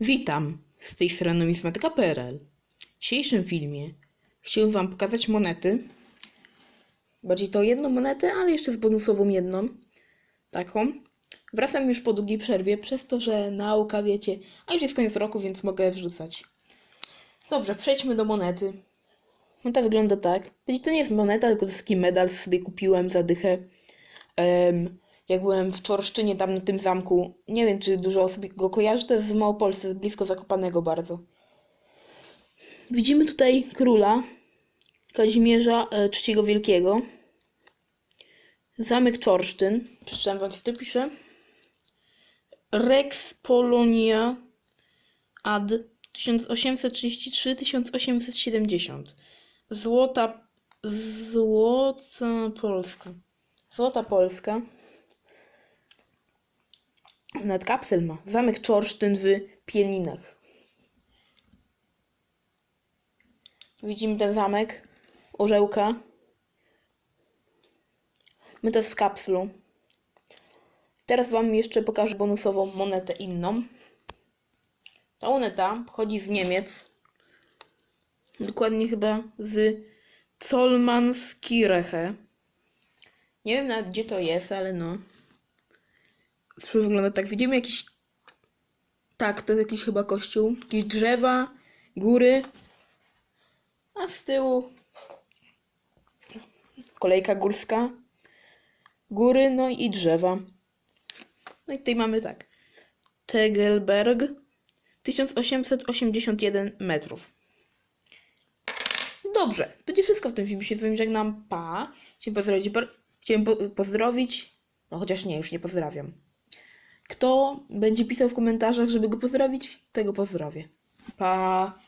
Witam, z tej strony numizmatyka.pl. W dzisiejszym filmie chciałbym Wam pokazać monety. Bardziej to jedną monetę, ale jeszcze z bonusową jedną. Taką. Wracam już po długiej przerwie, przez to, że nauka, wiecie, a już jest koniec roku, więc mogę wrzucać. Dobrze, przejdźmy do monety. Moneta wygląda tak. Będzie to nie jest moneta, tylko to jest taki medal, sobie kupiłem za dychę. Em, jak byłem w Czorszczynie, tam na tym zamku, nie wiem, czy dużo osób go kojarzy, to jest w Małopolsce, blisko Zakopanego bardzo. Widzimy tutaj króla Kazimierza e, III Wielkiego. Zamek Czorsztyn. Przeczytam wam, co tu pisze. Rex Polonia ad 1833-1870. Złota... Złota Polska. Złota Polska. Nad kapsel ma. Zamek Czorsztyn w Pieninach. Widzimy ten zamek. Orzełka. My to jest w kapslu. Teraz Wam jeszcze pokażę bonusową monetę inną. Ta moneta pochodzi z Niemiec. Dokładnie chyba z Zollmannskirche. Nie wiem nawet gdzie to jest, ale no. To wygląda tak. Widzimy jakiś. Tak, to jest jakiś chyba kościół. Jakieś drzewa, góry. A z tyłu kolejka górska. Góry, no i drzewa. No i tutaj mamy tak. Tegelberg 1881 metrów. Dobrze, będzie wszystko w tym filmie. Się z wami żegnam. Pa. Chciałem pozdrowić. Chciałem po- pozdrowić. No chociaż nie, już nie pozdrawiam. Kto będzie pisał w komentarzach, żeby go pozdrowić, tego pozdrowię. Pa.